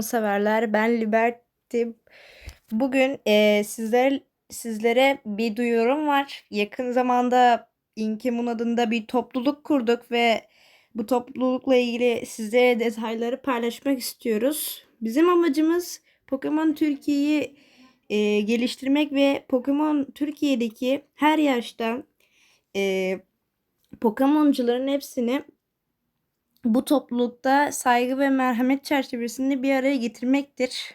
severler. Ben Liberty. Bugün eee, sizler sizlere bir duyurum var. Yakın zamanda Inkimun adında bir topluluk kurduk ve bu toplulukla ilgili sizlere detayları paylaşmak istiyoruz. Bizim amacımız Pokemon Türkiye'yi eee, geliştirmek ve Pokemon Türkiye'deki her yaştan eee Pokemoncuların hepsini bu toplulukta saygı ve merhamet çerçevesinde bir araya getirmektir.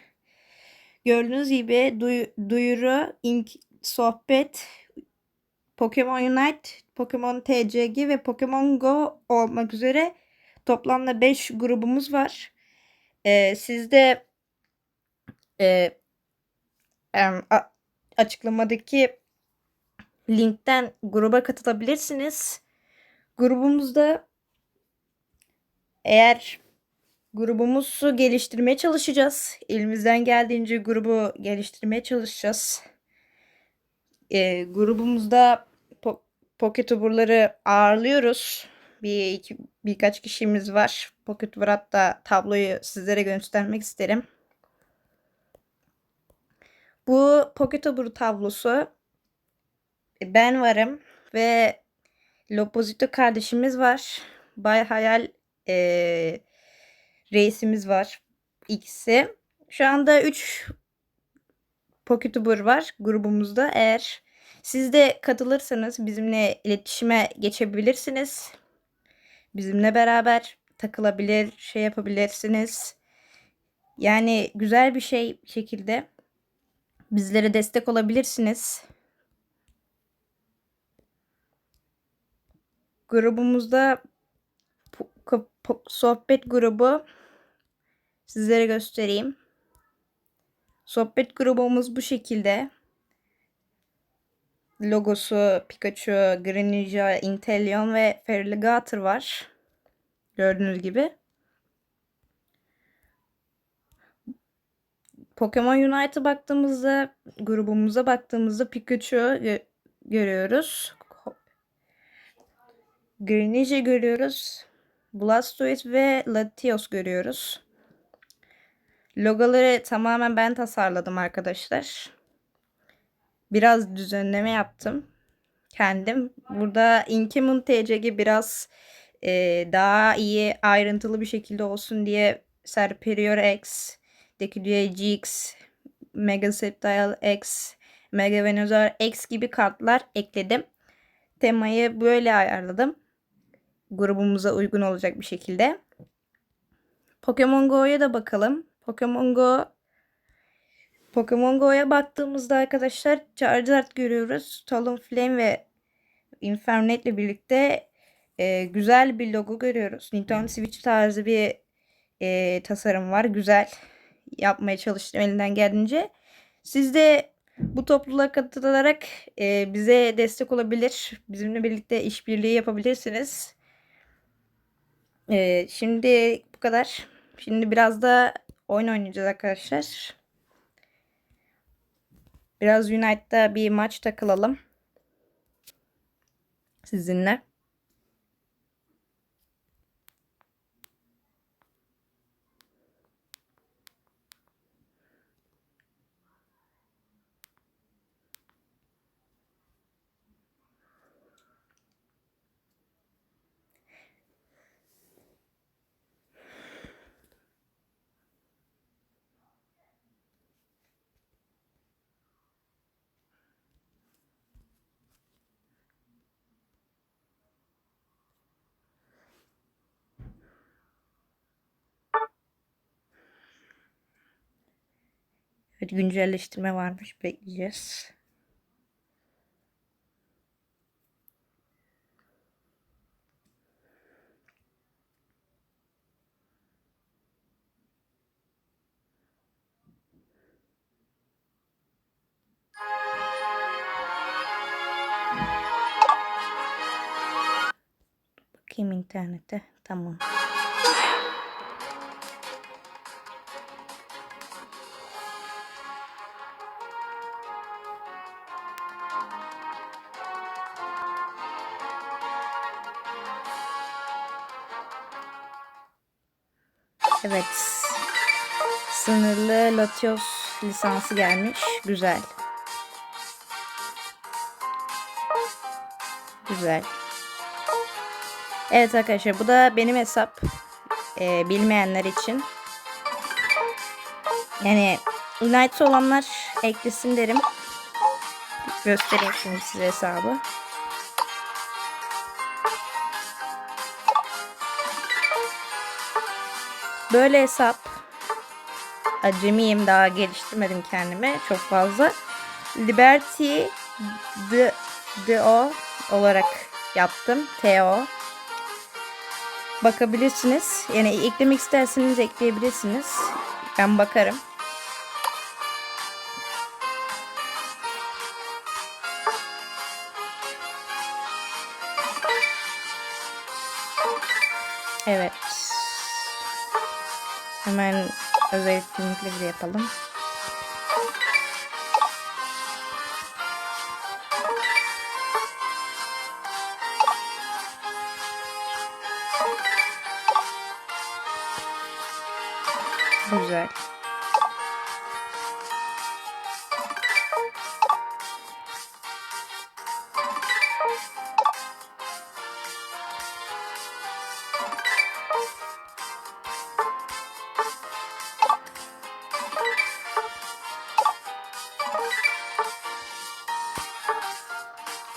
Gördüğünüz gibi duy- duyuru, ink, sohbet, Pokemon Unite, Pokemon TCG ve Pokemon Go olmak üzere toplamda 5 grubumuz var. Ee, siz de e, açıklamadaki linkten gruba katılabilirsiniz. Grubumuzda eğer grubumuzu geliştirmeye çalışacağız. Elimizden geldiğince grubu geliştirmeye çalışacağız. Ee, grubumuzda po Poketuber'ları ağırlıyoruz. Bir iki, birkaç kişimiz var. Poketuber hatta tabloyu sizlere göstermek isterim. Bu Poketuber tablosu e, ben varım ve Lopozito kardeşimiz var. Bay Hayal eee, reisimiz var. İkisi. Şu anda 3 Poketuber var grubumuzda. Eğer siz de katılırsanız bizimle iletişime geçebilirsiniz. Bizimle beraber takılabilir, şey yapabilirsiniz. Yani güzel bir şey şekilde bizlere destek olabilirsiniz. Grubumuzda sohbet grubu sizlere göstereyim. Sohbet grubumuz bu şekilde. Logosu Pikachu, Greninja, Inteleon ve Feraligatr var. Gördüğünüz gibi. Pokemon Unite'a baktığımızda, grubumuza baktığımızda Pikachu gö- görüyoruz. Greninja görüyoruz. Blastoise ve Latios görüyoruz. Logoları tamamen ben tasarladım arkadaşlar. Biraz düzenleme yaptım. Kendim. Burada Inkimun TCG biraz e, daha iyi ayrıntılı bir şekilde olsun diye Serperior X, Decudia GX, Mega Sceptile X, Mega Venusaur X gibi kartlar ekledim. Temayı böyle ayarladım. Grubumuza uygun olacak bir şekilde. Pokemon Go'ya da bakalım. Pokemon Go Pokemon Go'ya baktığımızda arkadaşlar Charizard görüyoruz. Talonflame ve Infernape ile birlikte e, güzel bir logo görüyoruz. Nintendo Switch tarzı bir e, tasarım var. Güzel yapmaya çalıştım elinden geldiğince. Siz de bu topluluğa katılarak e, bize destek olabilir. Bizimle birlikte işbirliği yapabilirsiniz. E, şimdi bu kadar. Şimdi biraz da oyun oynayacağız arkadaşlar. Biraz Unite'da bir maç takılalım. Sizinle. Evet güncelleştirme varmış. Bekleyeceğiz. Bakayım internete. Tamam. Evet. sınırlı Latios lisansı gelmiş. Güzel. Güzel. Evet arkadaşlar bu da benim hesap. Ee, bilmeyenler için. Yani United olanlar eklesin derim. Göstereyim şimdi size hesabı. Böyle hesap. Acemiyim daha geliştirmedim kendimi çok fazla. Liberty the, the o olarak yaptım. TO. Bakabilirsiniz. Yani eklemek isterseniz ekleyebilirsiniz. Ben bakarım. Hemen özel etkinlikleri yapalım. Güzel.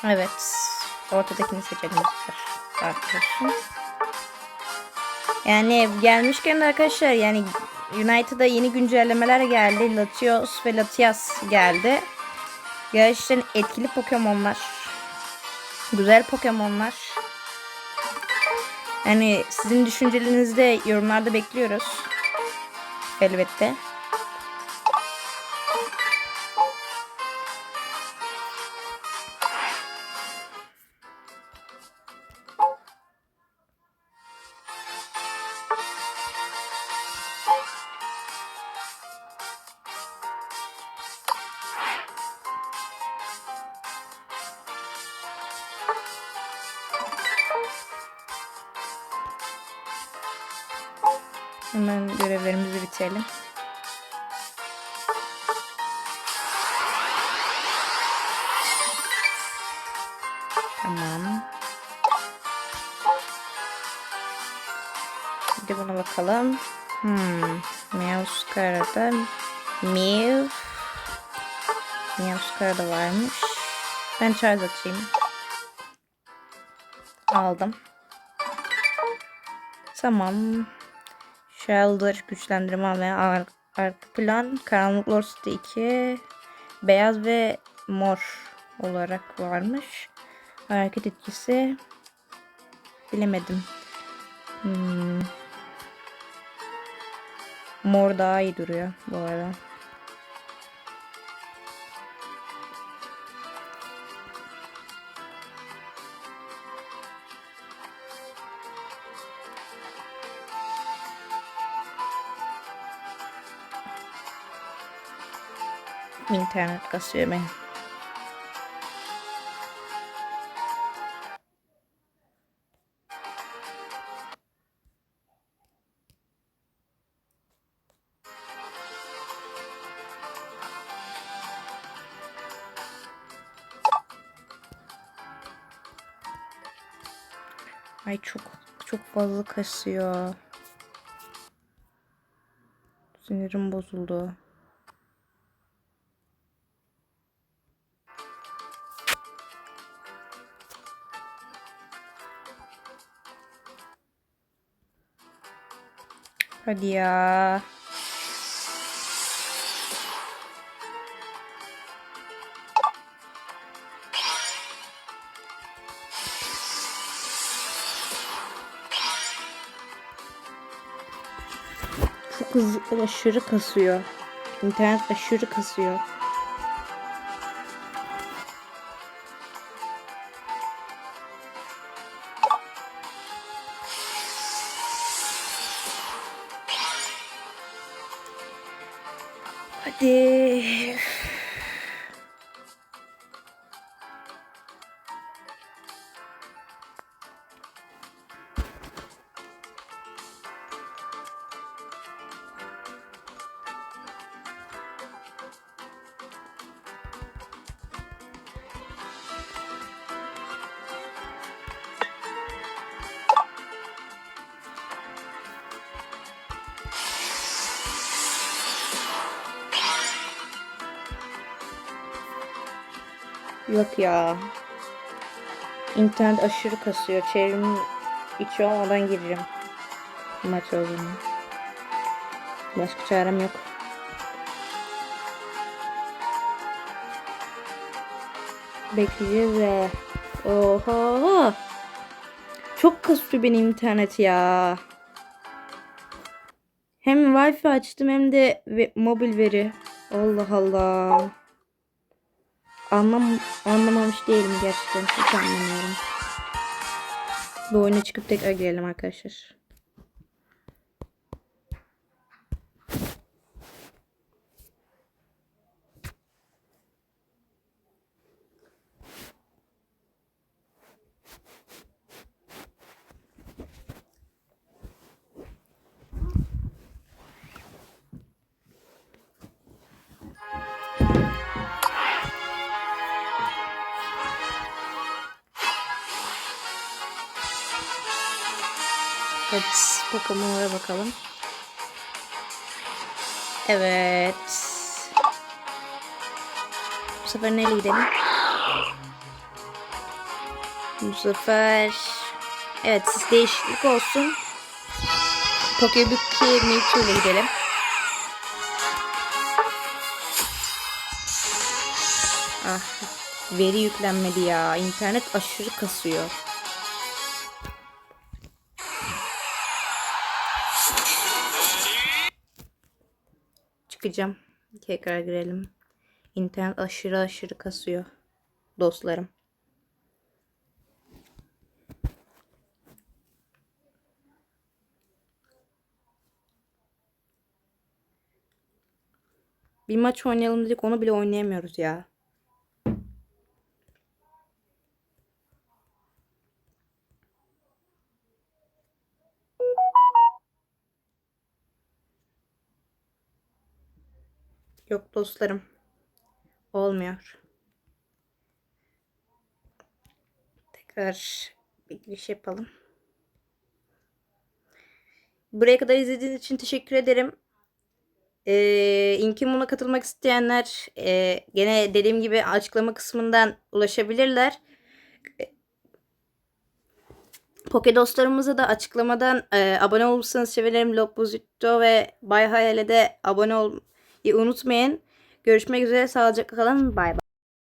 Evet. Ortadakini seçelim. Arkadaşım. Yani gelmişken arkadaşlar yani United'a yeni güncellemeler geldi. Latios ve Latias geldi. Gerçekten etkili Pokemon'lar. Güzel Pokemon'lar. Yani sizin düşüncelerinizi de yorumlarda bekliyoruz. Elbette. Hemen görevlerimizi bitirelim. Tamam. Bir buna bakalım. Hmm. Meowscara'da Mew Meowscara'da varmış. Ben charge atayım. Aldım. Tamam. Shelter güçlendirme ve ar arka plan. Karanlık Lord City 2. Beyaz ve mor olarak varmış. Hareket etkisi. Bilemedim. Hmm. Mor daha iyi duruyor bu arada. İnternet kasıyor. Ay çok çok fazla kasıyor. Sinirim bozuldu. Hadi ya. Çok hızlı aşırı kasıyor. İnternet aşırı kasıyor. Yok ya. İnternet aşırı kasıyor. Çevrim içi olmadan gireceğim. Maç olduğunu. Başka çarem yok. Bekleyeceğiz ve oha çok kasıyor benim internet ya. Hem wifi açtım hem de mobil veri. Allah Allah. Anlam anlamamış değilim gerçekten. Hiç anlamıyorum. Bu oyuna çıkıp tekrar girelim arkadaşlar. Evet, Pokemon'lara bakalım. Evet. Bu sefer neyle gidelim? Bu sefer... Evet, siz değişiklik olsun. Pokebuki Mewtwo ile gidelim. Ah, veri yüklenmedi ya. İnternet aşırı kasıyor. Çıkacağım. Tekrar girelim. İnternet aşırı aşırı kasıyor. Dostlarım. Bir maç oynayalım dedik onu bile oynayamıyoruz ya. Yok dostlarım. Olmuyor. Tekrar bir giriş yapalım. Buraya kadar izlediğiniz için teşekkür ederim. Ee, Inkimun'a katılmak isteyenler e, gene dediğim gibi açıklama kısmından ulaşabilirler. Poke dostlarımıza da açıklamadan e, abone olursanız sevinirim. Lopuzito ve Bay Hayal'e de abone olmayı unutmayın. Görüşmek üzere. Sağlıcakla kalın. Bay bay.